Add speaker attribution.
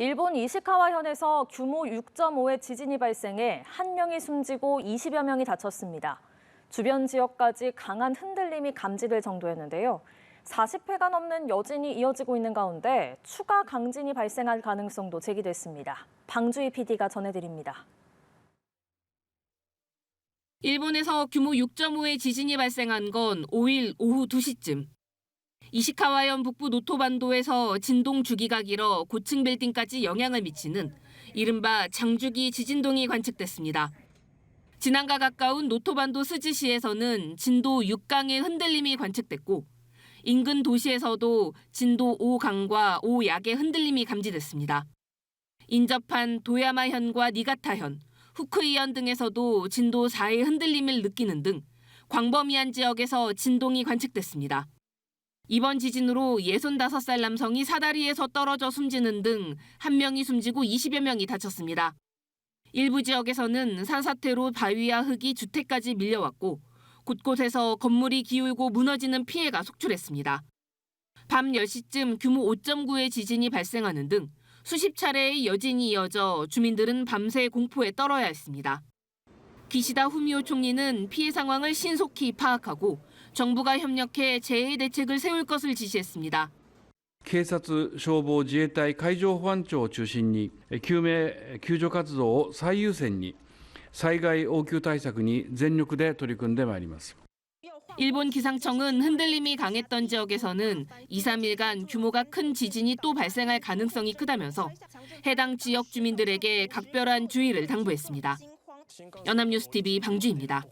Speaker 1: 일본 이시카와 현에서 규모 6.5의 지진이 발생해 한 명이 숨지고 20여 명이 다쳤습니다. 주변 지역까지 강한 흔들림이 감지될 정도였는데요. 40회가 넘는 여진이 이어지고 있는 가운데 추가 강진이 발생할 가능성도 제기됐습니다. 방주희 PD가 전해드립니다.
Speaker 2: 일본에서 규모 6.5의 지진이 발생한 건 5일 오후 2시쯤. 이시카와현 북부 노토반도에서 진동 주기가 길어 고층 빌딩까지 영향을 미치는 이른바 장주기 지진동이 관측됐습니다. 진안과 가까운 노토반도 스즈시에서는 진도 6강의 흔들림이 관측됐고 인근 도시에서도 진도 5강과 5약의 흔들림이 감지됐습니다. 인접한 도야마현과 니가타현, 후쿠이현 등에서도 진도 4의 흔들림을 느끼는 등 광범위한 지역에서 진동이 관측됐습니다. 이번 지진으로 65살 남성이 사다리에서 떨어져 숨지는 등 한 명이 숨지고 20여 명이 다쳤습니다. 일부 지역에서는 산사태로 바위와 흙이 주택까지 밀려왔고 곳곳에서 건물이 기울고 무너지는 피해가 속출했습니다. 밤 10시쯤 규모 5.9의 지진이 발생하는 등 수십 차례의 여진이 이어져 주민들은 밤새 공포에 떨어야 했습니다. 기시다 후미오 총리는 피해 상황을 신속히 파악하고 정부가 협력해 재해 대책을 세울 것을 지시했습니다.
Speaker 3: 警察、消防、自衛隊、海上保安庁を中心に、え救命・救助活動を最優先に、災害応急対策に全力で取り組んでまいります。
Speaker 2: 일본 기상청은 흔들림이 강했던 지역에서는 2, 3일간 규모가 큰 지진이 또 발생할 가능성이 크다면서 해당 지역 주민들에게 각별한 주의를 당부했습니다. 연합뉴스 TV 방주입니다.